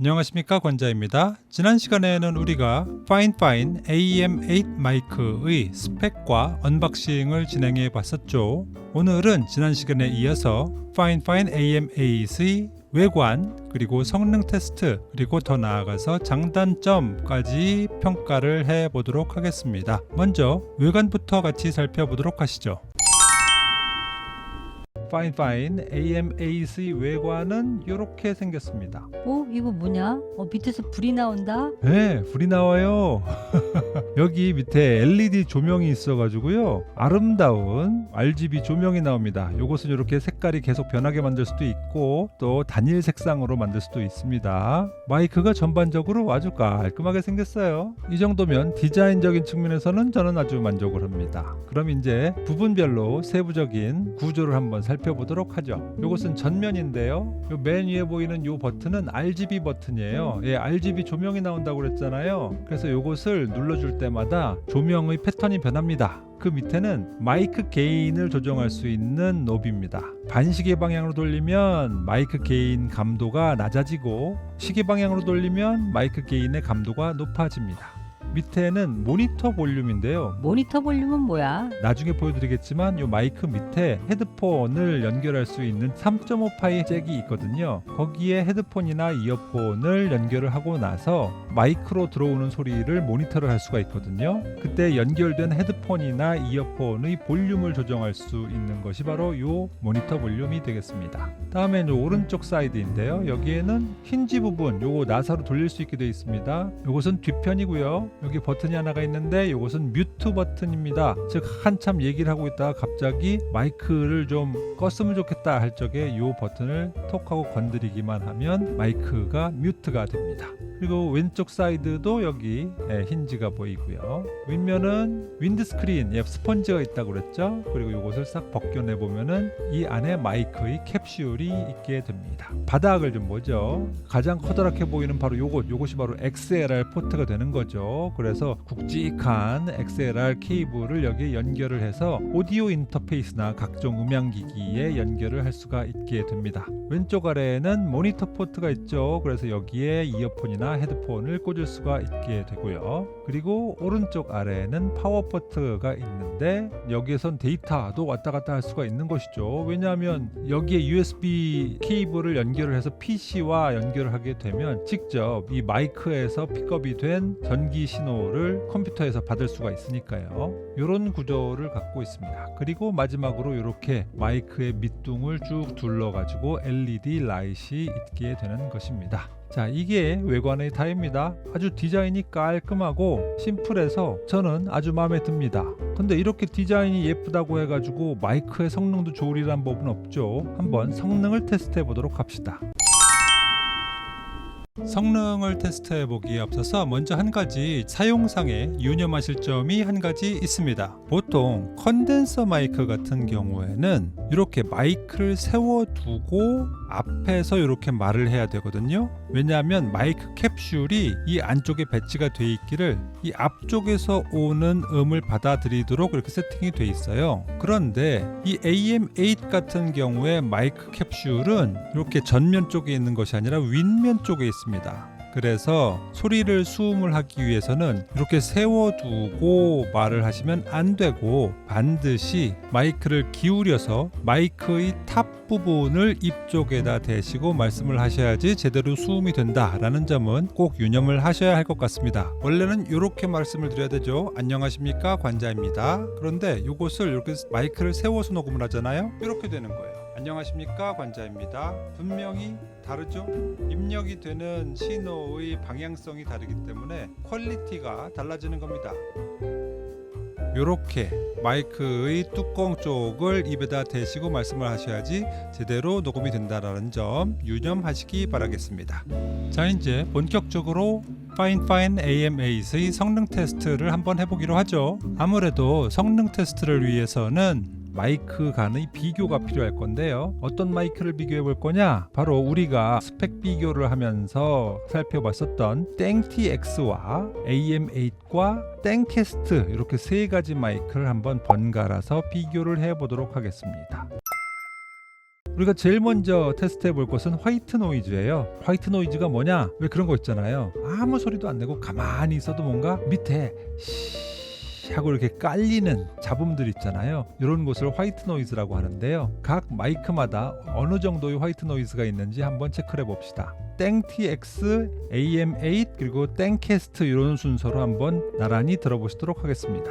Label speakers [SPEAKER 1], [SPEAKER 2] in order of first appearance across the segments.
[SPEAKER 1] 안녕하십니까 권자입니다. 지난 시간에는 우리가 파인파인 AM8 마이크의 스펙과 언박싱을 진행해 봤었죠. 오늘은 지난 시간에 이어서 파인파인 AM8의 외관 그리고 성능 테스트 그리고 더 나아가서 장단점까지 평가를 해 보도록 하겠습니다. 먼저 외관부터 같이 살펴보도록 하시죠. 파인 파인 AM8의 외관은 이렇게 생겼습니다.
[SPEAKER 2] 어? 이거 뭐냐? 어, 밑에서 불이 나온다?
[SPEAKER 1] 네, 불이 나와요. 여기 밑에 LED 조명이 있어가지고요. 아름다운 RGB 조명이 나옵니다. 요것은 이렇게 색깔이 계속 변하게 만들 수도 있고 또 단일 색상으로 만들 수도 있습니다. 마이크가 전반적으로 아주 깔끔하게 생겼어요. 이 정도면 디자인적인 측면에서는 저는 아주 만족을 합니다. 그럼 이제 부분별로 세부적인 구조를 한번 살펴보 도록 하죠. 요것은 전면인데요. 요맨 위에 보이는 요 버튼은 RGB 버튼이에요. 예, RGB 조명이 나온다고 그랬잖아요. 그래서 요것을 눌러줄 때마다 조명의 패턴이 변합니다. 그 밑에는 마이크 게인을 조정할 수 있는 노브입니다. 반시계 방향으로 돌리면 마이크 게인 감도가 낮아지고 시계 방향으로 돌리면 마이크 게인의 감도가 높아집니다. 밑에는 모니터 볼륨인데요.
[SPEAKER 2] 모니터 볼륨은 뭐야?
[SPEAKER 1] 나중에 보여드리겠지만 이 마이크 밑에 헤드폰을 연결할 수 있는 3.5파이 잭이 있거든요. 거기에 헤드폰이나 이어폰을 연결을 하고 나서 마이크로 들어오는 소리를 모니터를 할 수가 있거든요. 그때 연결된 헤드폰이나 이어폰의 볼륨을 조정할 수 있는 것이 바로 이 모니터 볼륨이 되겠습니다. 다음엔 요 오른쪽 사이드인데요. 여기에는 힌지 부분 요거 나사로 돌릴 수 있게 되어 있습니다. 요것은 뒤편이고요. 여기 버튼이 하나가 있는데 요것은 뮤트 버튼입니다. 즉 한참 얘기를 하고 있다가 갑자기 마이크를 좀 껐으면 좋겠다 할 적에 요 버튼을 톡 하고 건드리기만 하면 마이크가 뮤트가 됩니다. 그리고 왼쪽 사이드도 여기 예, 힌지가 보이고요. 윗면은 윈드스크린, 예, 스펀지가 있다고 그랬죠. 그리고 이것을 싹 벗겨내 보면은 이 안에 마이크의 캡슐이 있게 됩니다. 바닥을 좀 보죠. 가장 커다랗게 보이는 바로 요것, 요것이 바로 XLR 포트가 되는 거죠. 그래서 굵직한 XLR 케이블을 여기에 연결을 해서 오디오 인터페이스나 각종 음향 기기에 연결을 할 수가 있게 됩니다. 왼쪽 아래에는 모니터 포트가 있죠. 그래서 여기에 이어폰이나 헤드폰을 꽂을 수가 있게 되고요. 그리고 오른쪽 아래에는 파워 포트가 있는데 여기에선 데이터도 왔다 갔다 할 수가 있는 것이죠. 왜냐하면 여기에 USB 케이블을 연결을 해서 PC와 연결을 하게 되면 직접 이 마이크에서 픽업이 된 전기 신호를 컴퓨터에서 받을 수가 있으니까요. 이런 구조를 갖고 있습니다. 그리고 마지막으로 이렇게 마이크의 밑둥을 쭉 둘러가지고 LED 라이트이 있게 되는 것입니다. 자, 이게 외관의 다입니다. 아주 디자인이 깔끔하고 심플해서 저는 아주 마음에 듭니다. 근데 이렇게 디자인이 예쁘다고 해가지고 마이크의 성능도 좋으리란 법은 없죠. 한번 성능을 테스트 해 보도록 합시다. 성능을 테스트해 보기에 앞서서 먼저 한 가지 사용상에 유념하실 점이 한 가지 있습니다. 보통 컨덴서 마이크 같은 경우에는 이렇게 마이크를 세워두고 앞에서 이렇게 말을 해야 되거든요. 왜냐하면 마이크 캡슐이 이 안쪽에 배치가 돼 있기를 이 앞쪽에서 오는 음을 받아들이도록 이렇게 세팅이 돼 있어요. 그런데 이 AM8 같은 경우에 마이크 캡슐은 이렇게 전면 쪽에 있는 것이 아니라 윗면 쪽에 있습니다. 그래서 소리를 수음을 하기 위해서는 이렇게 세워두고 말을 하시면 안 되고 반드시 마이크를 기울여서 마이크의 탑 부분을 입 쪽에다 대시고 말씀을 하셔야지 제대로 수음이 된다라는 점은 꼭 유념을 하셔야 할 것 같습니다. 원래는 이렇게 말씀을 드려야 되죠. 안녕하십니까 관자입니다. 그런데 이것을 이렇게 마이크를 세워서 녹음을 하잖아요. 이렇게 되는 거예요. 안녕하십니까 관자입니다. 분명히 다르죠? 입력이 되는 신호의 방향성이 다르기 때문에 퀄리티가 달라지는 겁니다. 이렇게 마이크의 뚜껑 쪽을 입에다 대시고 말씀을 하셔야지 제대로 녹음이 된다라는 점 유념하시기 바라겠습니다. 자 이제 본격적으로 파인파인 AM8의 성능 테스트를 한번 해보기로 하죠. 아무래도 성능 테스트를 위해서는 마이크 간의 비교가 필요할 건데요. 어떤 마이크를 비교해 볼 거냐? 바로 우리가 스펙 비교를 하면서 살펴봤었던 땡TX와 AM8과 땡캐스트 이렇게 세 가지 마이크를 한번 번갈아서 비교를 해 보도록 하겠습니다. 우리가 제일 먼저 테스트해 볼 것은 화이트 노이즈예요. 화이트 노이즈가 뭐냐? 왜 그런 거 있잖아요. 아무 소리도 안 내고 가만히 있어도 뭔가 밑에 시 하고 이렇게 깔리는 잡음들 있잖아요. 이런 것을 화이트 노이즈라고 하는데요. 각 마이크마다 어느 정도의 화이트 노이즈가 있는지 한번 체크해 봅시다. 땡TX, AM8 그리고 땡캐스트 이런 순서로 한번 나란히 들어보시도록 하겠습니다.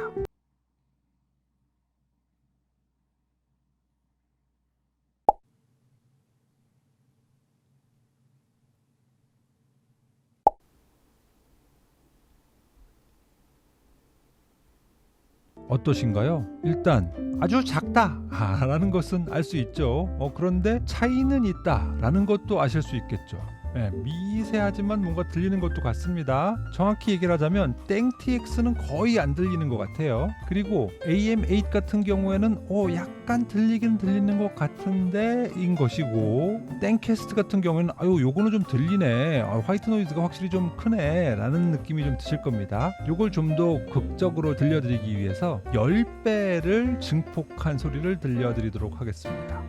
[SPEAKER 1] 어떠신가요? 일단 아주 작다라는 것은 알 수 있죠. 어, 그런데 차이는 있다라는 것도 아실 수 있겠죠. 예, 미세하지만 뭔가 들리는 것도 같습니다. 정확히 얘기를 하자면 땡TX는 거의 안 들리는 것 같아요. 그리고 AM8 같은 경우에는 어, 약간 들리긴 들리는 것 같은데 인 것이고 땡캐스트 같은 경우에는 아유 요거는 좀 들리네. 아, 화이트 노이즈가 확실히 좀 크네 라는 느낌이 좀 드실 겁니다. 요걸 좀 더 극적으로 들려드리기 위해서 10배를 증폭한 소리를 들려드리도록 하겠습니다.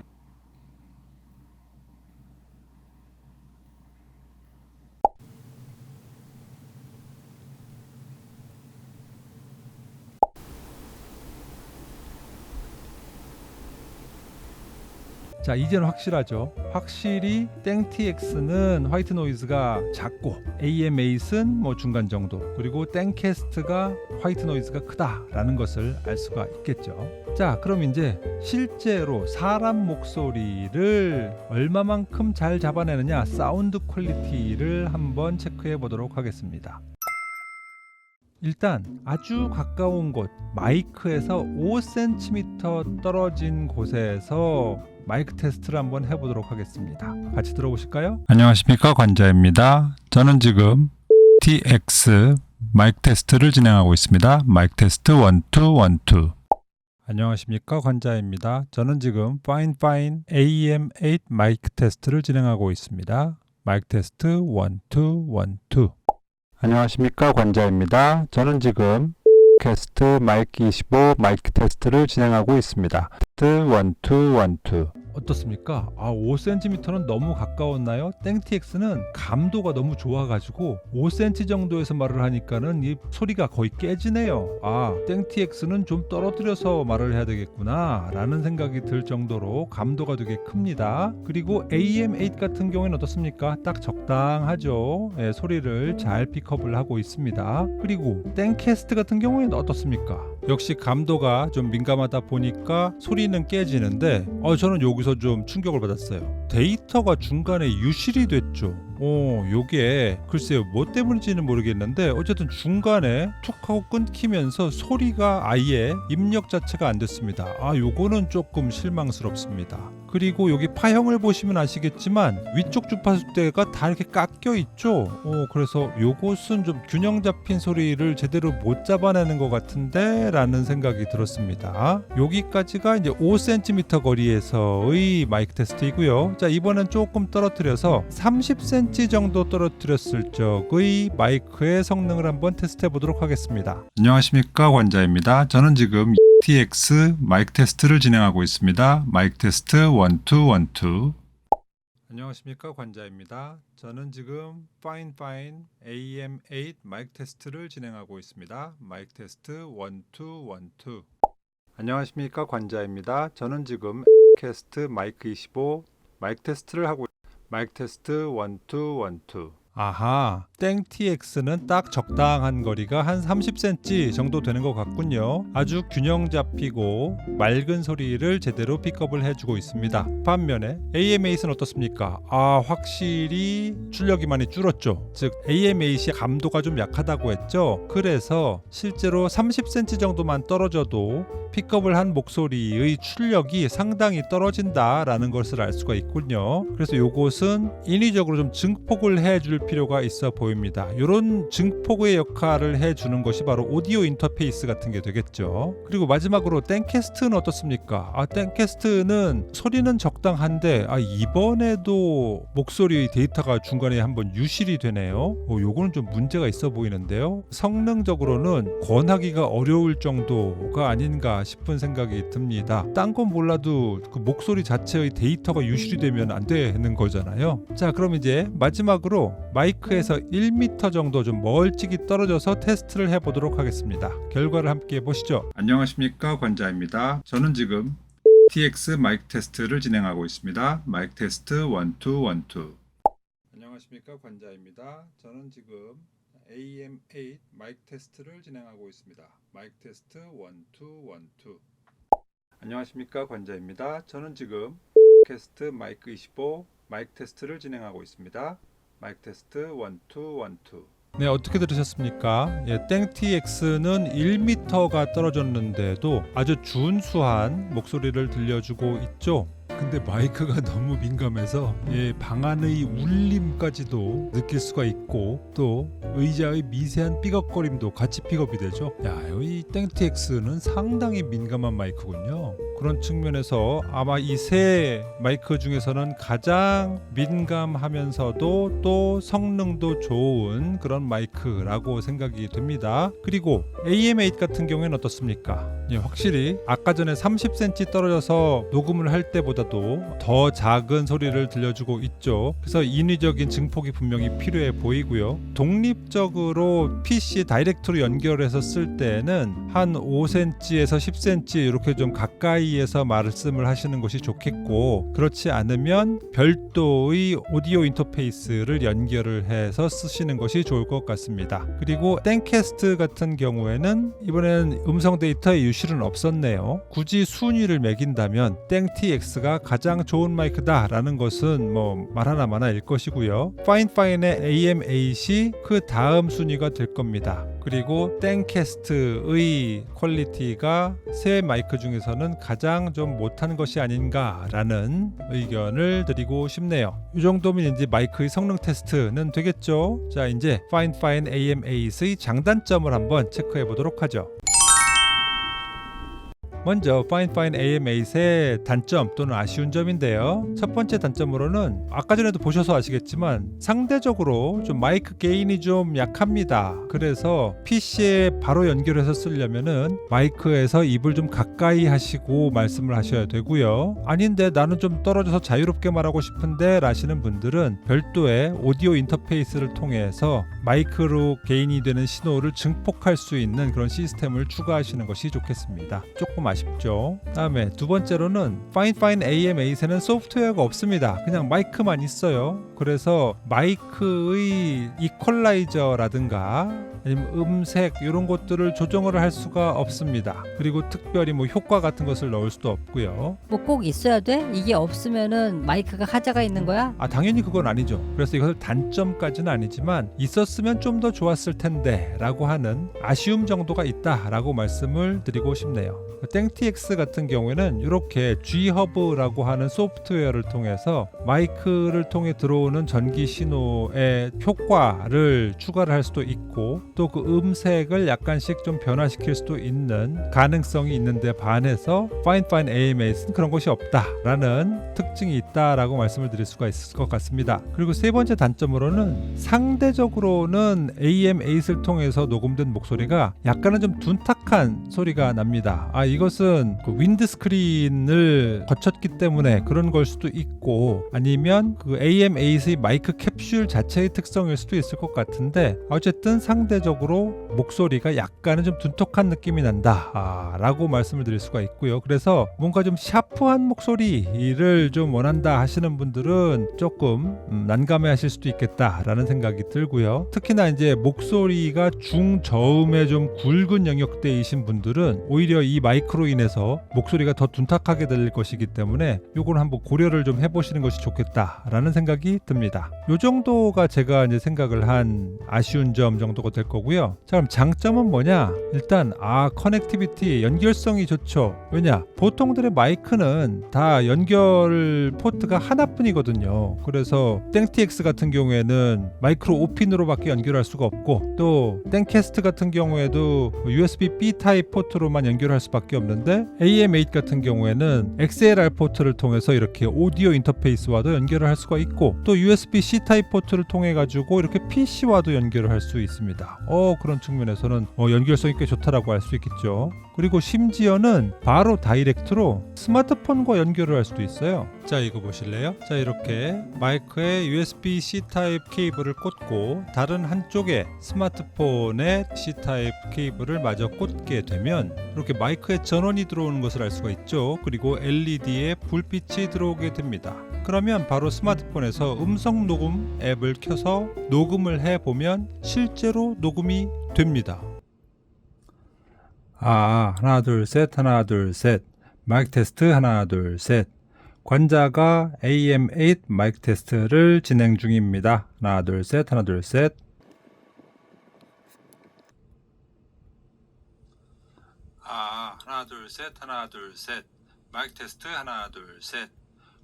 [SPEAKER 1] 자 이제는 확실하죠. 확실히 땡TX는 화이트 노이즈가 작고 AM8은 뭐 중간 정도 그리고 땡캐스트가 화이트 노이즈가 크다라는 것을 알 수가 있겠죠. 자 그럼 이제 실제로 사람 목소리를 얼마만큼 잘 잡아내느냐 사운드 퀄리티를 한번 체크해 보도록 하겠습니다. 일단 아주 가까운 곳 마이크에서 5cm 떨어진 곳에서 마이크 테스트를 한번 해보도록 하겠습니다. 같이 들어보실까요? 안녕하십니까 관자입니다. 저는 지금 TX 마이크 테스트를 진행하고 있습니다. 마이크 테스트 1, 2, 1, 2. 안녕하십니까 관자입니다. 저는 지금 Fine Fine AM8 마이크 테스트를 진행하고 있습니다. 마이크 테스트 1, 2, 1, 2. 안녕하십니까 관자입니다. 저는 지금 캐스트 마이크 25 마이크 테스트를 진행하고 있습니다. 테스트 1, 2, 1, 2. 어떻습니까? 아 5cm는 너무 가까웠나요? 땡TX는 감도가 너무 좋아가지고 5cm 정도에서 말을 하니까는 이 소리가 거의 깨지네요. 아 땡TX는 좀 떨어뜨려서 말을 해야 되겠구나 라는 생각이 들 정도로 감도가 되게 큽니다. 그리고 AM8 같은 경우에는 어떻습니까? 딱 적당하죠. 예, 소리를 잘 픽업을 하고 있습니다. 그리고 땡캐스트 같은 경우에는 어떻습니까? 역시 감도가 좀 민감하다 보니까 소리는 깨지는데 어, 저는 여기서 좀 충격을 받았어요. 데이터가 중간에 유실이 됐죠. 어, 요게 글쎄요 뭐 때문인지는 모르겠는데 어쨌든 중간에 툭 하고 끊기면서 소리가 아예 입력 자체가 안 됐습니다. 아, 요거는 조금 실망스럽습니다. 그리고 여기 파형을 보시면 아시겠지만 위쪽 주파수대가 다 이렇게 깎여 있죠. 어, 그래서 요것은 좀 균형 잡힌 소리를 제대로 못 잡아내는 것 같은데 라는 생각이 들었습니다. 여기까지가 이제 5cm 거리에서의 마이크 테스트이고요. 자 이번엔 조금 떨어뜨려서 30cm 정도 떨어뜨렸을 적의 마이크의 성능을 한번 테스트해 보도록 하겠습니다. 안녕하십니까 관자입니다. 저는 지금 TX 마이크 테스트를 진행하고 있습니다. 마이크 테스트 1, 2, 1, 2. 안녕하십니까 관자입니다. 저는 지금 Fine Fine AM8 마이크 테스트를 진행하고 있습니다. 마이크 테스트 1, 2, 1, 2. 안녕하십니까 관자입니다. 저는 지금 캐스트 마이크 25 마이크 테스트를 하고 마이크 테스트 1, 2, 1, 2. 아하, 땡TX는 딱 적당한 거리가 한 30cm 정도 되는 것 같군요. 아주 균형 잡히고 맑은 소리를 제대로 픽업을 해주고 있습니다. 반면에 AM8은 어떻습니까? 아, 확실히 출력이 많이 줄었죠. 즉 AM8이 감도가 좀 약하다고 했죠. 그래서 실제로 30cm 정도만 떨어져도 픽업을 한 목소리의 출력이 상당히 떨어진다라는 것을 알 수가 있군요. 그래서 요것은 인위적으로 좀 증폭을 해줄 필요가 있어 보입니다. 이런 증폭의 역할을 해주는 것이 바로 오디오 인터페이스 같은 게 되겠죠. 그리고 마지막으로 땡캐스트는 어떻습니까? 아 땡캐스트는 소리는 적당한데 아 이번에도 목소리 데이터가 중간에 한번 유실이 되네요. 어, 요거는 좀 문제가 있어 보이는데요. 성능적으로는 권하기가 어려울 정도가 아닌가 싶은 생각이 듭니다. 딴 건 몰라도 그 목소리 자체의 데이터가 유실이 되면 안 되는 거잖아요. 자, 그럼 이제 마지막으로 마이크에서 1m 정도 좀 멀찍이 떨어져서 테스트를 해보도록 하겠습니다. 결과를 함께 보시죠. 안녕하십니까 관자입니다. 저는 지금 TX 마이크 테스트를 진행하고 있습니다. 마이크 테스트 1, 2, 1, 2. 안녕하십니까 관자입니다. 저는 지금 AM8 마이크 테스트를 진행하고 있습니다. 마이크 테스트 1, 2, 1, 2. 안녕하십니까 관자입니다. 저는 지금 캐스트 마이크 25 마이크 테스트를 진행하고 있습니다. 마이크 테스트 1, 2, 1, 2. 네, 어떻게 들으셨습니까? 예, 땡TX는 1m가 떨어졌는데도 아주 준수한 목소리를 들려주고 있죠. 근데 마이크가 너무 민감해서 예, 방안의 울림까지도 느낄 수가 있고 또 의자의 미세한 삐걱거림도 같이 픽업이 되죠. 야, 이 땡TX는 상당히 민감한 마이크군요. 그런 측면에서 아마 이 세 마이크 중에서는 가장 민감하면서도 또 성능도 좋은 그런 마이크라고 생각이 됩니다. 그리고 AM8 같은 경우에는 어떻습니까? 예, 확실히 아까 전에 30cm 떨어져서 녹음을 할 때보다 도 더 작은 소리를 들려주고 있죠. 그래서 인위적인 증폭이 분명히 필요해 보이고요. 독립적으로 PC 다이렉트로 연결해서 쓸 때는 한 5cm에서 10cm 이렇게 좀 가까이에서 말씀을 하시는 것이 좋겠고 그렇지 않으면 별도의 오디오 인터페이스를 연결을 해서 쓰시는 것이 좋을 것 같습니다. 그리고 땡캐스트 같은 경우에는 이번에는 음성 데이터의 유실은 없었네요. 굳이 순위를 매긴다면 땡TX가 가장 좋은 마이크다라는 것은 뭐 말 하나 마나 일 것이고요. 파인파인의 AM8이 그 다음 순위가 될 겁니다. 그리고 땡캐스트의 퀄리티가 새 마이크 중에서는 가장 좀 못한 것이 아닌가라는 의견을 드리고 싶네요. 이 정도면 이제 마이크의 성능 테스트는 되겠죠. 자, 이제 파인파인 AM8의 장단점을 한번 체크해 보도록 하죠. 먼저 AM8의 단점 또는 아쉬운 점인데요. 첫 번째 단점으로는 아까 전에도 보셔서 아시겠지만 상대적으로 좀 마이크 게인이 좀 약합니다. 그래서 PC에 바로 연결해서 쓰려면은 마이크에서 입을 좀 가까이 하시고 말씀을 하셔야 되고요. 아닌데 나는 좀 떨어져서 자유롭게 말하고 싶은데 라시는 분들은 별도의 오디오 인터페이스를 통해서 마이크로 게인이 되는 신호를 증폭할 수 있는 그런 시스템을 추가하시는 것이 좋겠습니다. 조금 아쉽 죠. 다음에 두 번째로는 파인파인 AM8에는 소프트웨어가 없습니다. 그냥 마이크만 있어요. 그래서 마이크의 이퀄라이저라든가 아니면 음색 이런 것들을 조정을 할 수가 없습니다. 그리고 특별히 뭐 효과 같은 것을 넣을 수도 없고요.
[SPEAKER 2] 뭐 꼭 있어야 돼? 이게 없으면은 마이크가 하자가 있는 거야?
[SPEAKER 1] 아 당연히 그건 아니죠. 그래서 이것을 단점까지는 아니지만 있었으면 좀 더 좋았을 텐데라고 하는 아쉬움 정도가 있다라고 말씀을 드리고 싶네요. 땡TX 같은 경우에는 이렇게 G허브라고 하는 소프트웨어를 통해서 마이크를 통해 들어오는 전기 신호의 효과를 추가를 할 수도 있고 또 그 음색을 약간씩 좀 변화시킬 수도 있는 가능성이 있는데 반해서 파인파인 AM8은 그런 것이 없다라는 특징이 있다라고 말씀을 드릴 수가 있을 것 같습니다. 그리고 세 번째 단점으로는 상대적으로는 AM8을 통해서 녹음된 목소리가 약간은 좀 둔탁한 소리가 납니다. 아 이 것은 그 윈드 스크린을 거쳤기 때문에 그런 걸 수도 있고 아니면 그 AM8의 마이크 캡슐 자체의 특성일 수도 있을 것 같은데 어쨌든 상대적으로 목소리가 약간은 좀 둔탁한 느낌이 난다 아, 라고 말씀을 드릴 수가 있고요. 그래서 뭔가 좀 샤프한 목소리를 좀 원한다 하시는 분들은 조금 음, 난감해 하실 수도 있겠다라는 생각이 들고요. 특히나 이제 목소리가 중저음에 좀 굵은 영역대이신 분들은 오히려 이 마이크로 인해서 목소리가 더 둔탁하게 들릴 것이기 때문에 요거는 한번 고려를 좀 해보시는 것이 좋겠다라는 생각이 듭니다. 요 정도가 제가 이제 생각을 한 아쉬운 점 정도가 될 거고요. 자 그럼 장점은 뭐냐? 일단 아 커넥티비티 연결성이 좋죠. 왜냐? 보통들의 마이크는 다 연결 포트가 하나뿐이거든요. 그래서 땡TX 같은 경우에는 마이크로 5핀으로밖에 연결할 수가 없고 또 땡캐스트 같은 경우에도 USB B 타입 포트로만 연결할 수밖에 없는 데 AM8 같은 경우에는 XLR 포트를 통해서 이렇게 오디오 인터페이스와도 연결을 할 수가 있고 또 USB C 타입 포트를 통해 가지고 이렇게 PC와도 연결을 할 수 있습니다. 어 그런 측면에서는 어, 연결성이 꽤 좋다라고 할 수 있겠죠. 그리고 심지어는 바로 다이렉트로 스마트폰과 연결을 할 수도 있어요. 자 이거 보실래요? 자 이렇게 마이크에 USB-C 타입 케이블을 꽂고 다른 한쪽에 스마트폰에 C 타입 케이블을 마저 꽂게 되면 이렇게 마이크에 전원이 들어오는 것을 알 수가 있죠. 그리고 LED에 불빛이 들어오게 됩니다. 그러면 바로 스마트폰에서 음성 녹음 앱을 켜서 녹음을 해 보면 실제로 녹음이 됩니다. 아, 하나 둘 셋 하나 둘 셋. 마이크 테스트 하나 둘 셋. 관자가 AM8 마이크 테스트를 진행 중입니다. 하나 둘 셋 하나 둘 셋. 아, 하나 둘 셋 하나 둘 셋. 마이크 테스트 하나 둘 셋.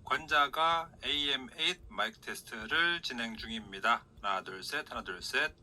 [SPEAKER 1] 관자가 AM8 마이크 테스트를 진행 중입니다. 하나 둘 셋 하나 둘 셋.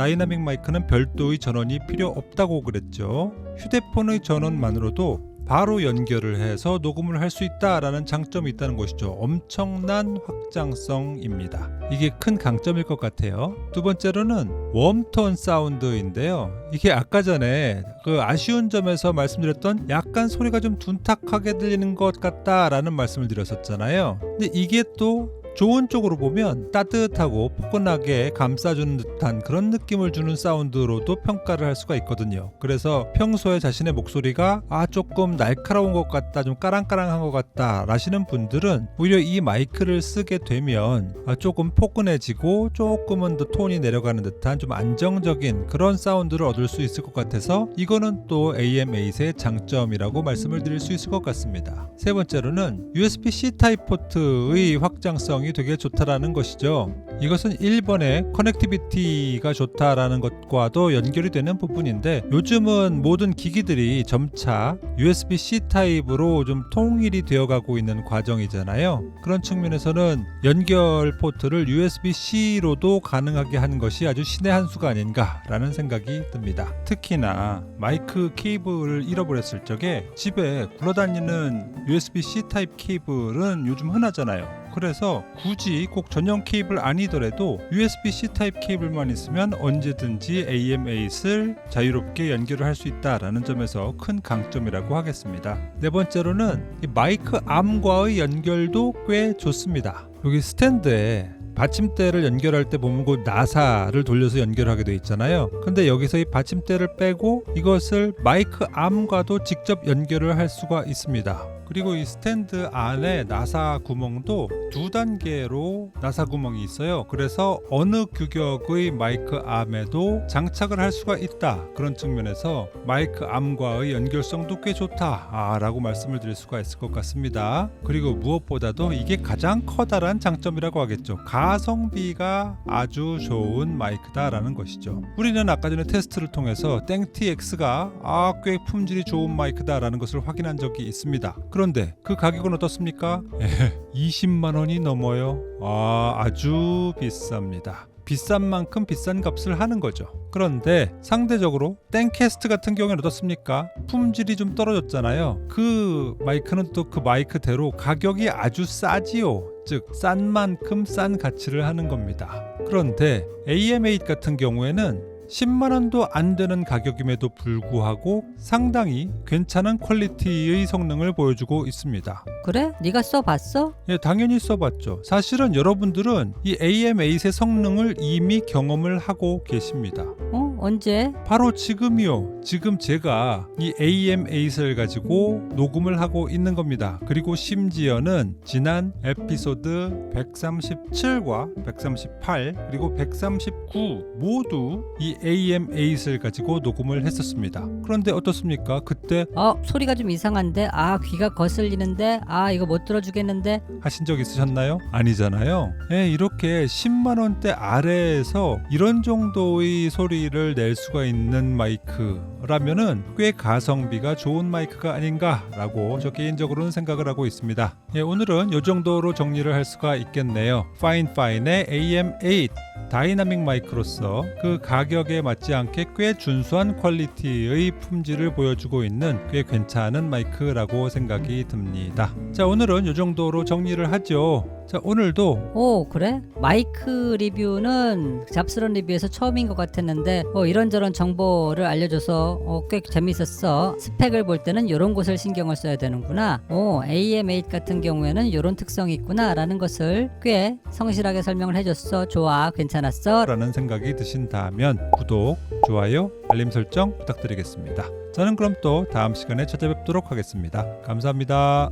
[SPEAKER 1] 다이나믹 마이크는 별도의 전원이 필요 없다고 그랬죠. 휴대폰의 전원만으로도 바로 연결을 해서 녹음을 할 수 있다라는 장점이 있다는 것이죠. 엄청난 확장성입니다. 이게 큰 강점일 것 같아요. 두 번째로는 웜톤 사운드인데요. 이게 아까 전에 그 아쉬운 점에서 말씀드렸던 약간 소리가 좀 둔탁하게 들리는 것 같다라는 말씀을 드렸었잖아요. 근데 이게 또 좋은 쪽으로 보면 따뜻하고 포근하게 감싸주는 듯한 그런 느낌을 주는 사운드로도 평가를 할 수가 있거든요. 그래서 평소에 자신의 목소리가 아 조금 날카로운 것 같다, 좀 까랑까랑한 것 같다 라시는 분들은 오히려 이 마이크를 쓰게 되면 아, 조금 포근해지고 조금은 더 톤이 내려가는 듯한 좀 안정적인 그런 사운드를 얻을 수 있을 것 같아서 이거는 또 AM8의 장점이라고 말씀을 드릴 수 있을 것 같습니다. 세 번째로는 USB-C 타입 포트의 확장성 이 되게 좋다라는 것이죠. 이것은 1번의 커넥티비티가 좋다라는 것과도 연결이 되는 부분인데 요즘은 모든 기기들이 점차 USB-C 타입으로 좀 통일이 되어가고 있는 과정이잖아요. 그런 측면에서는 연결 포트를 USB-C로도 가능하게 하는 것이 아주 신의 한 수가 아닌가라는 생각이 듭니다. 특히나 마이크 케이블을 잃어버렸을 적에 집에 굴러다니는 USB-C 타입 케이블은 요즘 흔하잖아요. 그래서 굳이 꼭 전용 케이블 아니더라도 USB-C 타입 케이블만 있으면 언제든지 AM8을 자유롭게 연결을 할 수 있다라는 점에서 큰 강점이라고 하겠습니다. 네 번째로는 이 마이크 암과의 연결도 꽤 좋습니다. 여기 스탠드에 받침대를 연결할 때 보면 그 나사를 돌려서 연결하게 돼 있잖아요. 근데 여기서 이 받침대를 빼고 이것을 마이크 암과도 직접 연결을 할 수가 있습니다. 그리고 이 스탠드 안에 나사 구멍도 두 단계로 나사 구멍이 있어요. 그래서 어느 규격의 마이크 암에도 장착을 할 수가 있다. 그런 측면에서 마이크 암과의 연결성도 꽤 좋다라고 말씀을 드릴 수가 있을 것 같습니다. 그리고 무엇보다도 이게 가장 커다란 장점이라고 하겠죠. 가성비가 아주 좋은 마이크다라는 것이죠. 우리는 아까 전에 테스트를 통해서 땡TX가 아, 꽤 품질이 좋은 마이크다라는 것을 확인한 적이 있습니다. 그런데 그 가격은 어떻습니까? 20만 원이 넘어요. 아, 아주 비쌉니다. 비싼 만큼 비싼 값을 하는 거죠. 그런데 상대적으로 땡캐스트 같은 경우에는 어떻습니까? 품질이 좀 떨어졌잖아요. 그 마이크는 또 그 마이크대로 가격이 아주 싸지요. 즉, 싼 만큼 싼 가치를 하는 겁니다. 그런데 AM8 같은 경우에는 10만 원도 안 되는 가격임에도 불구하고 상당히 괜찮은 퀄리티의 성능을 보여주고 있습니다.
[SPEAKER 2] 그래? 네가 써봤어?
[SPEAKER 1] 예, 당연히 써봤죠. 사실은 여러분들은 이 AM8의 성능을 이미 경험을 하고 계십니다.
[SPEAKER 2] 어 언제?
[SPEAKER 1] 바로 지금이요. 지금 제가 이 AM8을 가지고 녹음을 하고 있는 겁니다. 그리고 심지어는 지난 에피소드 137과 138 그리고 139 모두 이 AM8을 가지고 녹음을 했었습니다. 그런데 어떻습니까? 그때
[SPEAKER 2] 어 소리가 좀 이상한데 아 귀가 거슬리는데 아 이거 못 들어주겠는데
[SPEAKER 1] 하신 적 있으셨나요? 아니잖아요. 예, 이렇게 10만 원대 아래에서 이런 정도의 소리를 낼 수가 있는 마이크라면은 꽤 가성비가 좋은 마이크가 아닌가라고 저 개인적으로는 생각을 하고 있습니다. 예, 오늘은 이 정도로 정리를 할 수가 있겠네요. 파인파인의 AM8 다이나믹 마이크로서 그 가격에 맞지 않게 꽤 준수한 퀄리티의 품질을 보여주고 있는 꽤 괜찮은 마이크라고 생각이 듭니다. 자, 오늘은 이 정도로 정리를 하죠. 자, 오늘도
[SPEAKER 2] 오 그래? 마이크 리뷰는 잡스런 리뷰에서 처음인 것 같았는데 뭐 이런저런 정보를 알려줘서 어, 꽤 재밌었어 스펙을 볼 때는 이런 곳을 신경을 써야 되는구나 오 AM8 같은 경우에는 이런 특성이 있구나 라는 것을 꽤 성실하게 설명을 해줬어 좋아 괜찮았어
[SPEAKER 1] 라는 생각이 드신다면 구독, 좋아요, 알림 설정 부탁드리겠습니다. 저는 그럼 또 다음 시간에 찾아뵙도록 하겠습니다. 감사합니다.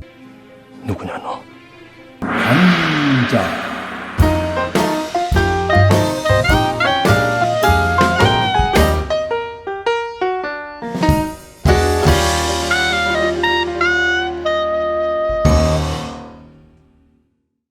[SPEAKER 3] 누구냐 너?
[SPEAKER 4] 남 자